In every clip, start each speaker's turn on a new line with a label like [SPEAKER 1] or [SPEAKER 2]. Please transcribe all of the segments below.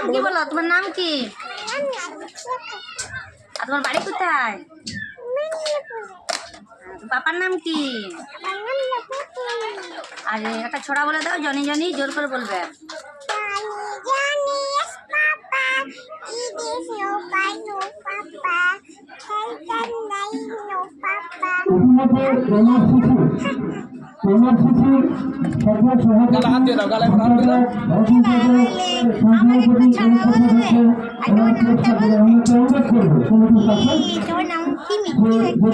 [SPEAKER 1] নাম কি বলো? তোমার নাম কি? আর তোমার বাড়ি কোথায়? বাবার নাম কি? আর, একটা ছড়া বলে দাও, জনি জনি, জোর করে বলবে।
[SPEAKER 2] হাত দিয়ে দাও গালায় হাত দিয়ে দাও
[SPEAKER 1] আমার একটু ছাড়া বলবে আর তোমার নামটা বলবে এই, তোমার নাম কি মিষ্টি দেখতে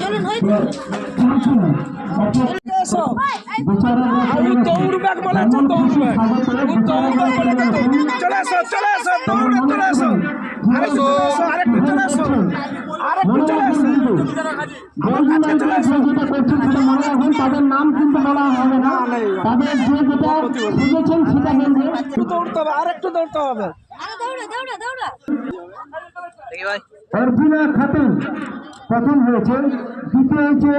[SPEAKER 1] চলুন হয়েছে
[SPEAKER 2] এসো আমি দৌড় ব্যাগ বলে তো দৌড় ব্যাগ আমি দৌড় ব্যাগ বলে তো দৌড় চলে এসো চলে এসো দৌড়ে চলে এসো আরেকটু চলে এসো আরেকটু চলে চলে আমার কাছে চলে এসো
[SPEAKER 3] তাদের নাম কিন্তু বলা হবে না। তাদের যে যেটা শিখেছেন সেটা বলবে।
[SPEAKER 2] একটু দৌড়তে হবে আরেকটু দৌড়তে হবে।
[SPEAKER 1] আরে দৌড়ো দৌড়ো দৌড়ো।
[SPEAKER 3] অর্জুনা খাতুন প্রথম হয়েছে দ্বিতীয় হয়েছে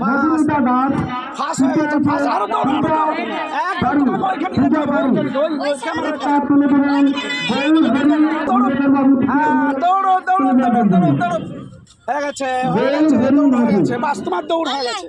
[SPEAKER 3] মধুমিতা দাস
[SPEAKER 2] হয়ে আরও আরও হবে
[SPEAKER 3] তুলে দিলেন।
[SPEAKER 2] হ্যাঁ দৌড়ো দৌড়ো দৌড়ো দৌড়ো দৌড়ো। হয়ে গেছে হয়ে গেছে দৌড় হয়ে গেছে। বাস তোমার দৌড় হয়ে গেছে।